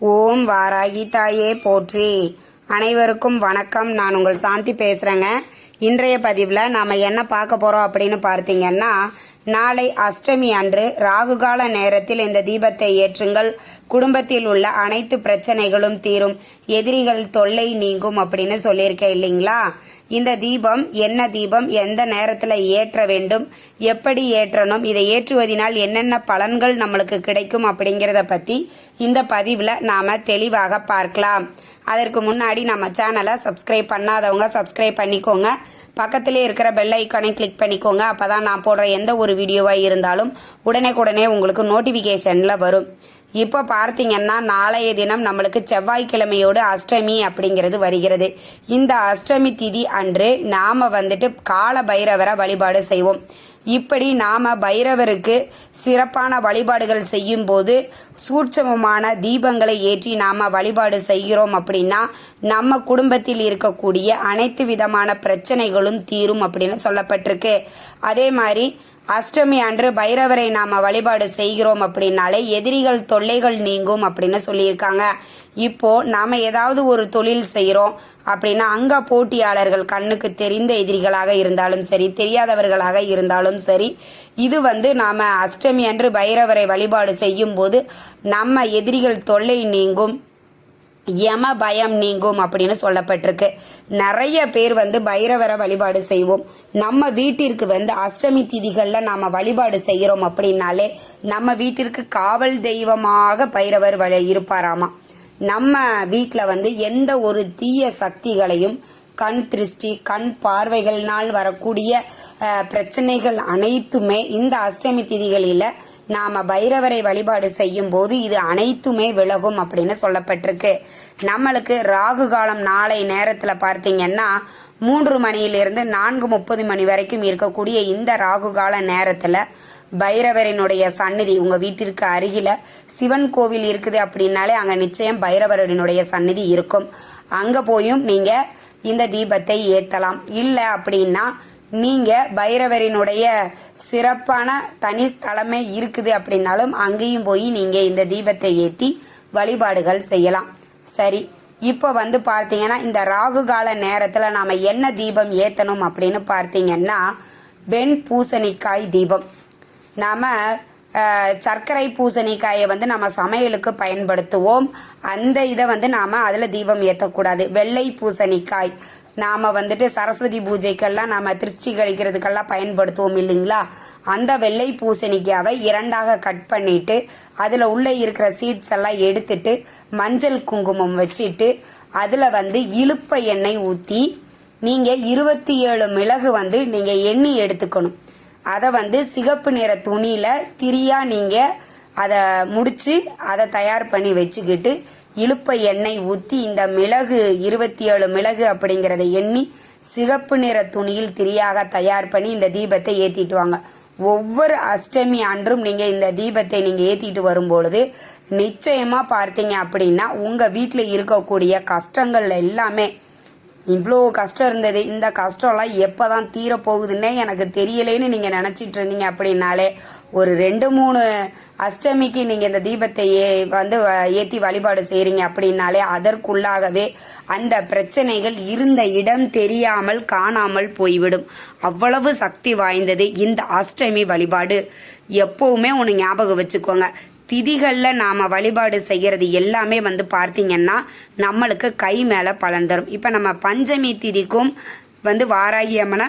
ஓம் வாராகி தாயே போற்றி. அனைவருக்கும் வணக்கம். நான் உங்கள் சாந்தி பேசுகிறேங்க இன்றைய பதிவில் நாம் என்ன பார்க்க போகிறோம் அப்படின்னு பார்த்தீங்கன்னா நாளை அஷ்டமி அன்று ராகுகால நேரத்தில் இந்த தீபத்தை ஏற்றுங்கள். குடும்பத்தில் உள்ள அனைத்து பிரச்சனைகளும் தீரும். எதிரிகள் தொல்லை நீங்கும் அப்படின்னு சொல்லியிருக்கேன் இல்லைங்களா? இந்த தீபம் என்ன தீபம்? எந்த நேரத்தில் ஏற்ற வேண்டும்? எப்படி ஏற்றணும்? இதை ஏற்றுவதனால் என்னென்ன பலன்கள் நம்மளுக்கு கிடைக்கும் அப்படிங்கிறத பற்றி இந்த பதிவில் நாம் தெளிவாக பார்க்கலாம். அதற்கு முன்னாடி நம்ம சேனலை சப்ஸ்கிரைப் பண்ணாதவங்க சப்ஸ்கிரைப் பண்ணிக்கோங்க. பக்கத்திலே இருக்கிற பெல் ஐக்கானை கிளிக் பண்ணிக்கோங்க. அப்போ தான் நான் போடுற எந்த ஒரு வீடியோவாக இருந்தாலும் உடனே உங்களுக்கு நோட்டிஃபிகேஷனில் வரும். இப்போ பார்த்தீங்கன்னா நாளைய தினம் நம்மளுக்கு செவ்வாய்க்கிழமையோடு அஷ்டமி அப்படிங்கிறது வருகிறது. இந்த அஷ்டமி திதி அன்று நாம் வந்துட்டு கால பைரவரை வழிபாடு செய்வோம். இப்படி நாம் பைரவருக்கு சிறப்பான வழிபாடுகள் செய்யும் போது சூட்சமமான தீபங்களை ஏற்றி நாம் வழிபாடு செய்கிறோம் அப்படின்னா நம்ம குடும்பத்தில் இருக்கக்கூடிய அனைத்து விதமான பிரச்சனைகளும் தீரும் அப்படின்னு சொல்லப்பட்டிருக்கு. அதே மாதிரி அஷ்டமி அன்று பைரவரை நாம் வழிபாடு செய்கிறோம் அப்படின்னாலே எதிரிகள் தொல்லைகள் நீங்கும் அப்படின்னு சொல்லியிருக்காங்க. இப்போ நாம் ஏதாவது ஒரு தொழில் செய்கிறோம் அப்படின்னா அங்கே போட்டியாளர்கள் கண்ணுக்கு தெரிந்த எதிரிகளாக இருந்தாலும் சரி தெரியாதவர்களாக இருந்தாலும் சரி இது வந்து நாம் அஷ்டமி அன்று பைரவரை வழிபாடு செய்யும் போது நம்ம எதிரிகள் தொல்லை நீங்கும். யம பயம் நீங்கும் அப்படின்னு சொல்லப்பட்டிருக்கு. நிறைய பேர் வந்து பைரவரை வழிபாடு செய்வோம். நம்ம வீட்டிற்கு வந்து அஷ்டமி திதிகளில் நாம் வழிபாடு செய்கிறோம் அப்படின்னாலே நம்ம வீட்டிற்கு காவல் தெய்வமாக பைரவர் வழி இருப்பாராமா. நம்ம வீட்டில் வந்து எந்த ஒரு தீய சக்திகளையும் கண் திருஷ்டி கண் பார்வைகள்னால் வரக்கூடிய பிரச்சனைகள் அனைத்துமே இந்த அஷ்டமி திதிகளில் நாம் பைரவரை வழிபாடு செய்யும் போது இது அனைத்துமே விலகும் அப்படின்னு சொல்லப்பட்டிருக்கு. நம்மளுக்கு ராகு காலம் நாளை நேரத்தில் பார்த்தீங்கன்னா மூன்று மணியிலிருந்து நான்கு முப்பது மணி வரைக்கும் இருக்கக்கூடிய இந்த ராகு கால நேரத்தில் பைரவரினுடைய சந்நிதி உங்கள் வீட்டிற்கு அருகில் சிவன் கோவில் இருக்குது அப்படின்னாலே அங்கே நிச்சயம் பைரவரனுடைய சந்நிதி இருக்கும். அங்கே போயும் நீங்கள் இந்த தீபத்தை ஏத்தலாம். இல்லை அப்படின்னா நீங்க பைரவரினுடைய சிறப்பான தனி ஸ்தலமே இருக்குது அப்படின்னாலும் அங்கேயும் போய் நீங்க இந்த தீபத்தை ஏத்தி வழிபாடுகள் செய்யலாம். சரி இப்போ வந்து பார்த்தீங்கன்னா இந்த ராகு கால நேரத்தில் நாம் என்ன தீபம் ஏற்றணும் அப்படின்னு பார்த்தீங்கன்னா வெண் பூசணிக்காய் தீபம். நாம் சர்க்கரை பூசணிக்காயை வந்து நம்ம சமையலுக்கு பயன்படுத்துவோம். அந்த இதை வந்து நாம் அதில் தீபம் ஏற்றக்கூடாது வெள்ளை பூசணிக்காய். நாம் வந்துட்டு சரஸ்வதி பூஜைக்கெல்லாம் நாம் திருச்சி கழிக்கிறதுக்கெல்லாம் பயன்படுத்துவோம் இல்லைங்களா? அந்த வெள்ளை பூசணிக்காவை இரண்டாக கட் பண்ணிட்டு அதில் உள்ளே இருக்கிற சீட்ஸ் எல்லாம் எடுத்துட்டு மஞ்சள் குங்குமம் வச்சுட்டு அதில் வந்து இழுப்ப எண்ணெய் ஊற்றி நீங்கள் இருபத்தி ஏழு மிளகு வந்து நீங்கள் எண்ணி எடுத்துக்கணும். அதை வந்து சிகப்பு நிற துணியில் திரியாக நீங்கள் அதை முடித்து அதை தயார் பண்ணி வச்சுக்கிட்டு இழுப்ப எண்ணெய் ஊற்றி இந்த மிளகு இருபத்தி ஏழு மிளகு அப்படிங்கிறத எண்ணி சிகப்பு நிற துணியில் திரியாக தயார் பண்ணி இந்த தீபத்தை ஏற்றிட்டு வாங்க. ஒவ்வொரு அஷ்டமி அன்றும் நீங்கள் இந்த தீபத்தை நீங்கள் ஏற்றிட்டு வரும்பொழுது நிச்சயமாக பார்த்தீங்க அப்படின்னா உங்கள் வீட்டில் இருக்கக்கூடிய கஷ்டங்கள் எல்லாமே இவ்வளோ கஷ்டம் இருந்தது. இந்த கஷ்டம்லாம் எப்போ தான் தீரப்போகுதுன்னே எனக்கு தெரியலேன்னு நீங்கள் நினச்சிட்டு இருந்தீங்க அப்படின்னாலே ஒரு ரெண்டு மூணு அஷ்டமிக்கு நீங்கள் இந்த தீபத்தை ஏ வந்து ஏற்றி வழிபாடு செய்கிறீங்க அப்படின்னாலே அதற்குள்ளாகவே அந்த பிரச்சனைகள் இருந்த இடம் தெரியாமல் காணாமல் போய்விடும். அவ்வளவு சக்தி வாய்ந்தது இந்த அஷ்டமி வழிபாடு. எப்போவுமே ஒன்று ஞாபகம் வச்சுக்கோங்க. திதிகளில் நாம் வழிபாடு செய்கிறது எல்லாமே வந்து பார்த்தீங்கன்னா நம்மளுக்கு கை மேலே பலன் தரும். இப்போ நம்ம பஞ்சமி திதிக்கும் வந்து வாராகி அம்மனை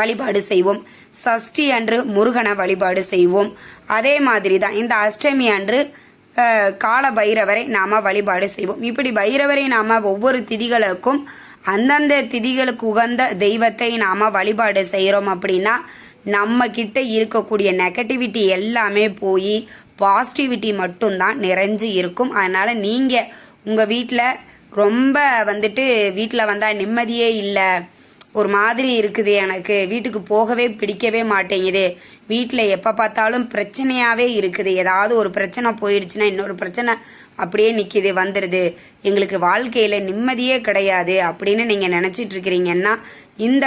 வழிபாடு செய்வோம். சஷ்டி அன்று முருகனை வழிபாடு செய்வோம். அதே மாதிரி தான் இந்த அஷ்டமி அன்று கால பைரவரை நாம் வழிபாடு செய்வோம். இப்படி பைரவரை நாம் ஒவ்வொரு திதிகளுக்கும் அந்தந்த திதிகளுக்கு உகந்த தெய்வத்தை நாம் வழிபாடு செய்கிறோம் அப்படின்னா நம்ம கிட்ட இருக்கக்கூடிய நெகட்டிவிட்டி எல்லாமே போய் பாசிட்டிவிட்டி மட்டும்தான் நிறைஞ்சு இருக்கும். அதனால் நீங்கள் உங்கள் வீட்டில் ரொம்ப வந்துட்டு வீட்டில் வந்தால் நிம்மதியே இல்லை. ஒரு மாதிரி இருக்குது எனக்கு. வீட்டுக்கு போகவே பிடிக்கவே மாட்டேங்குது. வீட்டில் எப்போ பார்த்தாலும் பிரச்சனையாகவே இருக்குது. ஏதாவது ஒரு பிரச்சனை போயிடுச்சுன்னா இன்னொரு பிரச்சனை அப்படியே நிற்கிது வந்துடுது எங்களுக்கு வாழ்க்கையில் நிம்மதியே கிடையாது அப்படின்னு நீங்கள் நினச்சிட்டு இருக்கிறீங்கன்னா இந்த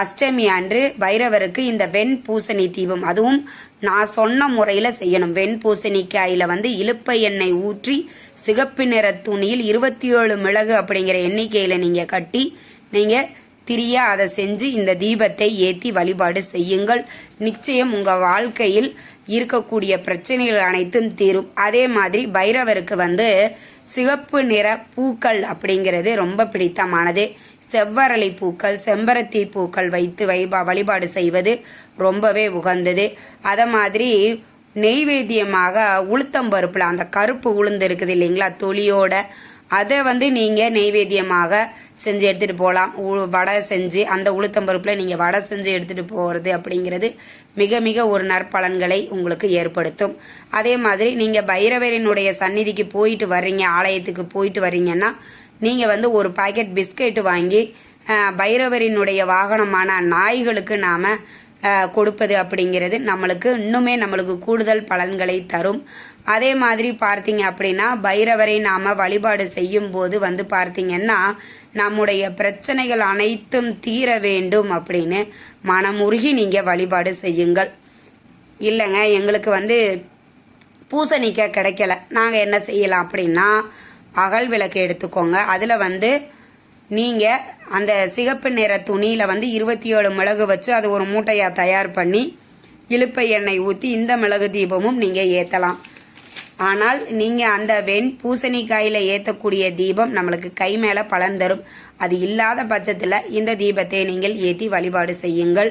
அஷ்டமி அன்று பைரவருக்கு இந்த வெண் பூசணி தீபம் அதுவும் நான் சொன்ன முறையில் செய்யணும். வெண்பூசணிக்காயில் வந்து இலுப்பை எண்ணெய் ஊற்றி சிகப்பு நிற துணியில் இருபத்தி ஏழு மிளகு அப்படிங்கிற எண்ணிக்கையில் நீங்கள் கட்டி நீங்கள் திரியா அதை செஞ்சு இந்த தீபத்தை ஏற்றி வழிபாடு செய்யுங்கள். நிச்சயம் உங்கள் வாழ்க்கையில் இருக்கக்கூடிய பிரச்சனைகள் அனைத்தும் தீரும். அதே மாதிரி பைரவருக்கு வந்து சிகப்பு நிற பூக்கள் அப்படிங்கிறது ரொம்ப பிடித்தமானது. செவ்வரளி பூக்கள் செம்பருத்தி பூக்கள் வைத்து வைபா வழிபாடு செய்வது ரொம்பவே உகந்தது. அதை மாதிரி நெய்வேத்தியமாக உளுத்தம்பருப்பில் அந்த கருப்பு உளுந்து இருக்குது இல்லைங்களா தொலியோட அதை வந்து நீங்கள் நெய்வேத்தியமாக செஞ்சு எடுத்துகிட்டு போகலாம் உ- வடை செஞ்சு அந்த உளுத்தம்பருப்பில் நீங்கள் வடை செஞ்சு எடுத்துகிட்டு போகிறது அப்படிங்கிறது மிக மிக ஒரு நற்பலன்களை உங்களுக்கு ஏற்படுத்தும். அதே மாதிரி நீங்கள் பைரவரினுடைய சந்நிதிக்கு போயிட்டு வர்றீங்க ஆலயத்துக்கு போயிட்டு வர்றீங்கன்னா நீங்கள் வந்து ஒரு பாக்கெட் பிஸ்கெட் வாங்கி பைரவரினுடைய வாகனமான நாய்களுக்கு நாம் கொடுப்பது அப்படிங்கிறது நம்மளுக்கு இன்னுமே நம்மளுக்கு கூடுதல் பலன்களை தரும். அதே மாதிரி பார்த்தீங்க அப்படின்னா பைரவரை நாம் வழிபாடு செய்யும் போது வந்து பார்த்தீங்கன்னா நம்முடைய பிரச்சனைகள் அனைத்தும் தீர வேண்டும் அப்படின்னு மனமுருகி நீங்கள் வழிபாடு செய்யுங்கள். இல்லைங்க எங்களுக்கு வந்து பூசணிக்காய் கிடைக்கல. நாங்கள் என்ன செய்யலாம் அப்படின்னா அகல் விளக்கு எடுத்துக்கோங்க. அதில் வந்து நீங்கள் அந்த சிகப்பு நிற துணியில் வந்து இருபத்தி ஏழு மிளகு வச்சு அது ஒரு மூட்டையாக தயார் பண்ணி இலுப்பை எண்ணெய் ஊற்றி இந்த மிளகு தீபமும் நீங்கள் ஏற்றலாம் ஆனால் நீங்கள் அந்த வெண் பூசணிக்காயில் ஏற்றக்கூடிய தீபம் நம்மளுக்கு கை மேலே பலன் தரும். அது இல்லாத பட்சத்தில் இந்த தீபத்தை நீங்கள் ஏற்றி வழிபாடு செய்யுங்கள்.